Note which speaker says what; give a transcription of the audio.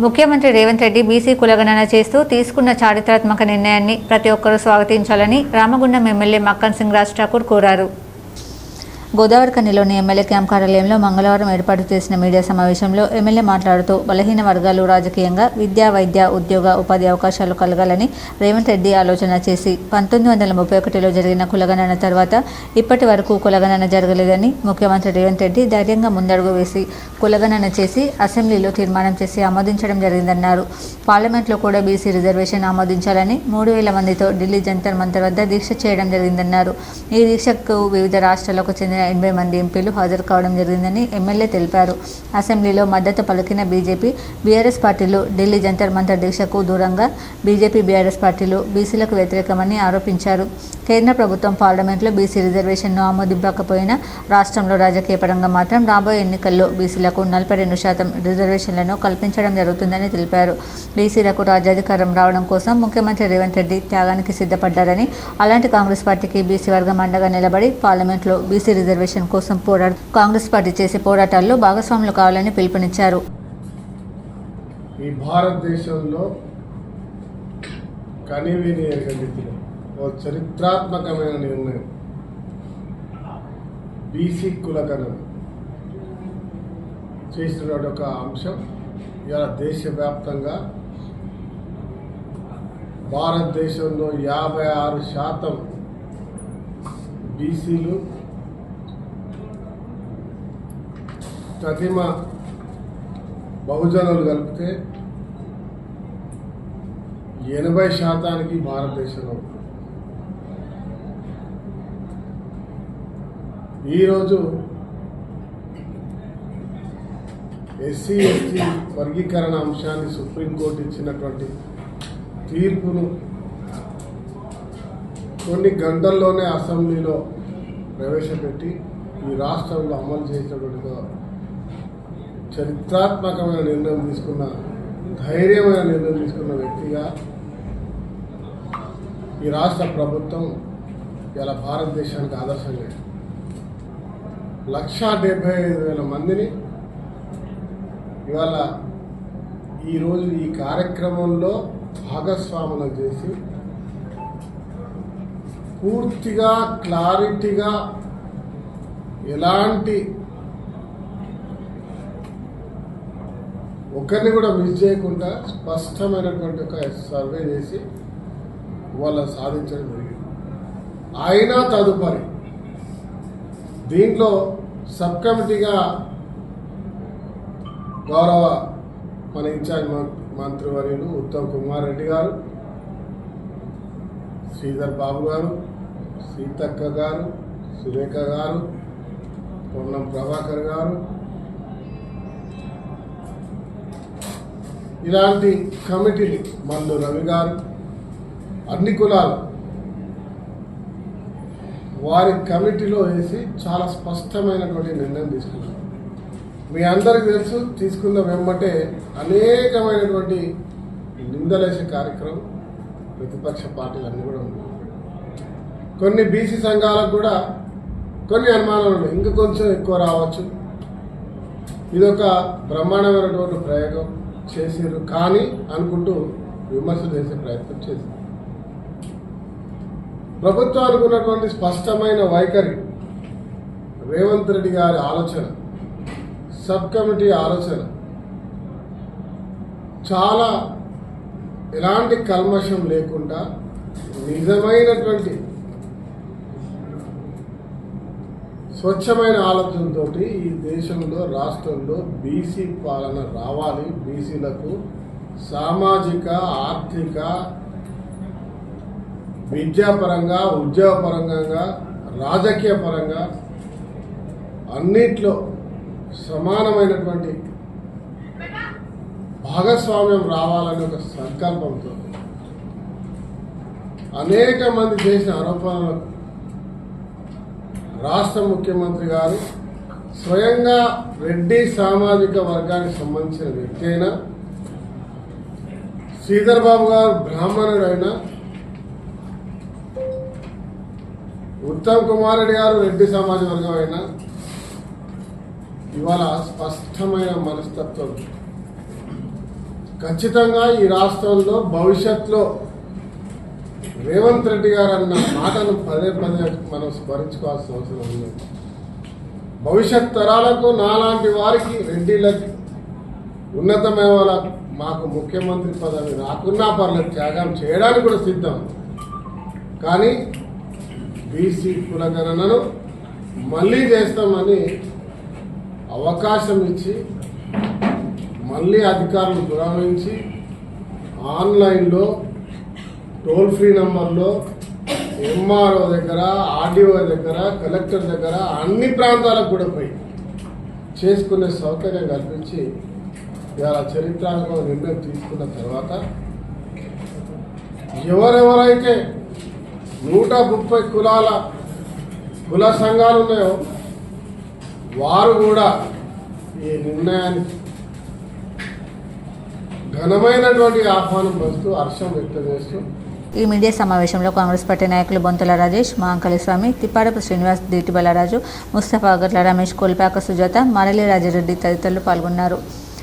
Speaker 1: ముఖ్యమంత్రి రేవంత్ రెడ్డి బీసీ కులగణన చేస్తూ తీసుకున్న చారిత్రాత్మక నిర్ణయాన్ని ప్రతి ఒక్కరూ స్వాగతించాలని రామగుండం ఎమ్మెల్యే మక్కన్ సింగ్ రాజ్ ఠాకూర్ కోరారు. గోదావరి కనిలోని ఎమ్మెల్యే క్యాంప్ కార్యాలయంలో మంగళవారం ఏర్పాటు చేసిన మీడియా సమావేశంలో ఎమ్మెల్యే మాట్లాడుతూ బలహీన వర్గాలు రాజకీయంగా విద్యా వైద్య ఉద్యోగ ఉపాధి అవకాశాలు కలగాలని రేవంత్ రెడ్డి ఆలోచన చేసి పంతొమ్మిది వందల ముప్పై ఒకటిలో జరిగిన కులగణన తర్వాత ఇప్పటి వరకు కులగణన జరగలేదని ముఖ్యమంత్రి రేవంత్ రెడ్డి ధైర్యంగా ముందడుగు వేసి కులగణన చేసి అసెంబ్లీలో తీర్మానం చేసి ఆమోదించడం జరిగిందన్నారు. పార్లమెంట్లో కూడా బీసీ రిజర్వేషన్ ఆమోదించాలని మూడు వేల మందితో ఢిల్లీ జంతర్ మంతర్ వద్ద దీక్ష చేయడం జరిగిందన్నారు. ఈ దీక్షకు వివిధ రాష్ట్రాలకు చెందిన ఎనభై మంది ఎంపీలు హాజరు కావడం జరిగిందని ఎమ్మెల్యే తెలిపారు. అసెంబ్లీలో మద్దతు పలికిన బీజేపీ బీఆర్ఎస్ పార్టీలు ఢిల్లీ జంతర్ మంతర్ దీక్షకు దూరంగా బీజేపీ బీఆర్ఎస్ పార్టీలు బీసీలకు వ్యతిరేకమని ఆరోపించారు. కేంద్ర ప్రభుత్వం పార్లమెంట్లో బీసీ రిజర్వేషన్ను ఆమోదింపకపోయినా రాష్ట్రంలో రాజకీయ పరంగా మాత్రం రాబోయే ఎన్నికల్లో బీసీలకు నలభై రెండు శాతం రిజర్వేషన్లను కల్పించడం జరుగుతుందని తెలిపారు. బీసీలకు రాజ్యాధికారం రావడం కోసం ముఖ్యమంత్రి రేవంత్ రెడ్డి త్యాగానికి సిద్ధపడ్డారని అలాంటి కాంగ్రెస్ పార్టీకి బీసీ వర్గం అండగా నిలబడి పార్లమెంట్లో బీసీ రిజర్వేషన్ కోసం పోరాడు కాంగ్రెస్ పార్టీ చేసే పోరాటాల్లో భాగస్వాములు కావాలని పిలుపునిచ్చారు.
Speaker 2: ఈ భారతదేశంలో కనివిని రీతిలో ఓ చరిత్రాత్మకమైన నిర్ణయం. బీసీ కులకన చేసినటువంటి ఒక అంశం. ఇలా దేశవ్యాప్తంగా భారతదేశంలో యాభై ఆరు శాతం బీసీలు ప్రతిమ బహుజనులు కలిపితే ఎనభై శాతానికి భారతదేశంలో ఈరోజు ఎస్సీ ఎస్టీ వర్గీకరణ అంశాన్ని సుప్రీంకోర్టు ఇచ్చినటువంటి తీర్పును కొన్ని గంటల్లోనే అసెంబ్లీలో ప్రవేశపెట్టి ఈ రాష్ట్రంలో అమలు చేసినటువంటి చరిత్రాత్మకమైన నిర్ణయం తీసుకున్న ధైర్యమైన నిర్ణయం తీసుకున్న వ్యక్తిగా ఈ రాష్ట్ర ప్రభుత్వం ఇలా భారతదేశానికి ఆదర్శంగా లక్షా డెబ్బై ఐదు వేల మందిని ఇవాళ ఈరోజు ఈ కార్యక్రమంలో భాగస్వాములు చేసి పూర్తిగా క్లారిటీగా ఎలాంటి ఒకరిని కూడా మిస్ చేయకుండా స్పష్టమైనటువంటి ఒక సర్వే చేసి వాళ్ళ సాధించడం జరిగింది. అయినా తదుపరి దీంట్లో సబ్ కమిటీగా గౌరవ మన ఇన్ఛార్జ్ మంత్రివర్యులు ఉత్తమ్ కుమార్ రెడ్డి గారు శ్రీధర్ బాబు గారు సీతక్క గారు సురేఖ గారు పొన్నం ప్రభాకర్ గారు ఇలాంటి కమిటీని మల్లు రవి గారు అన్ని కులాలు వారి కమిటీలో వేసి చాలా స్పష్టమైనటువంటి నిర్ణయం తీసుకున్నారు. మీ అందరికీ తెలుసు తీసుకున్న వెంబటే అనేకమైనటువంటి నిందలేసే కార్యక్రమం ప్రతిపక్ష పార్టీలు అన్నీ కూడా ఉన్నాయి. కొన్ని బీసీ సంఘాలకు కూడా కొన్ని అనుమానాలు ఉన్నాయి. ఇంకా కొంచెం ఎక్కువ రావచ్చు. ఇదొక బ్రహ్మాండమైనటువంటి ప్రయోగం. చేశారు కానీ అనుకుంటూ విమర్శలు చేసే ప్రయత్నం చేసింది. ప్రభుత్వం అనుకున్నటువంటి స్పష్టమైన వైఖరి రేవంత్ రెడ్డి గారి ఆలోచన సబ్ కమిటీ ఆలోచన చాలా ఎలాంటి కల్మషం లేకుండా నిజమైనటువంటి స్వచ్ఛమైన ఆలోచనతో ఈ దేశంలో రాష్ట్రంలో బీసీ పాలన రావాలి. బీసీలకు సామాజిక ఆర్థిక విద్యాపరంగా ఉద్యోగపరంగా రాజకీయ పరంగా అన్నిట్లో సమానమైనటువంటి భాగస్వామ్యం రావాలనే ఒక సంకల్పంతో అనేక మంది చేసిన ఆరోపణలకు రాష్ట్ర ముఖ్యమంత్రి గారు స్వయంగా రెడ్డి సామాజిక వర్గానికి సంబంధించిన వ్యక్తి అయినా శ్రీధర్ బాబు గారు బ్రాహ్మణుడైనా ఉత్తమ్ కుమార్ రెడ్డి గారు రెడ్డి సమాజ వర్గం అయినా ఇవాళ స్పష్టమైన మనస్తత్వం. ఖచ్చితంగా ఈ రాష్ట్రంలో భవిష్యత్తులో రేవంత్ రెడ్డి గారు అన్న మాటను పదే పదే మనం స్మరించుకోవాల్సిన అవసరం ఉంది. భవిష్యత్ తరాలకు నాలాంటి వారికి రెడ్డిలకి ఉన్నతమైన మాకు ముఖ్యమంత్రి పదవి రాకున్నా పర్లేదు త్యాగం చేయడానికి కూడా సిద్ధం. కానీ బీసీ కులగణనను మళ్ళీ చేస్తామని అవకాశం ఇచ్చి మళ్ళీ అధికారులు దురావించి ఆన్లైన్లో టోల్ ఫ్రీ నంబర్లో ఎంఆర్ఓ దగ్గర ఆర్డీఓ దగ్గర కలెక్టర్ దగ్గర అన్ని ప్రాంతాలకు కూడా పోయి చేసుకునే సౌకర్యం కల్పించి ఇవాళ చరిత్రాత్మక నిర్ణయం తీసుకున్న తర్వాత ఎవరెవరైతే నూట ముప్పై కులాల కుల సంఘాలు ఉన్నాయో వారు కూడా ఈ నిర్ణయానికి ఘనమైనటువంటి ఆహ్వానం పలుస్తూ హర్షం వ్యక్తం చేస్తూ
Speaker 1: ఈ మీడియా సమావేశంలో కాంగ్రెస్ పార్టీ నాయకులు బొంతుల రాజేష్ మాంకలి స్వామి తిప్పారపు శ్రీనివాస్ దీటి బలరాజు ముస్తఫా గట్ల రమేష్ కోల్పాక సుజాత మరళి రాజారెడ్డి తదితరులు పాల్గొన్నారు.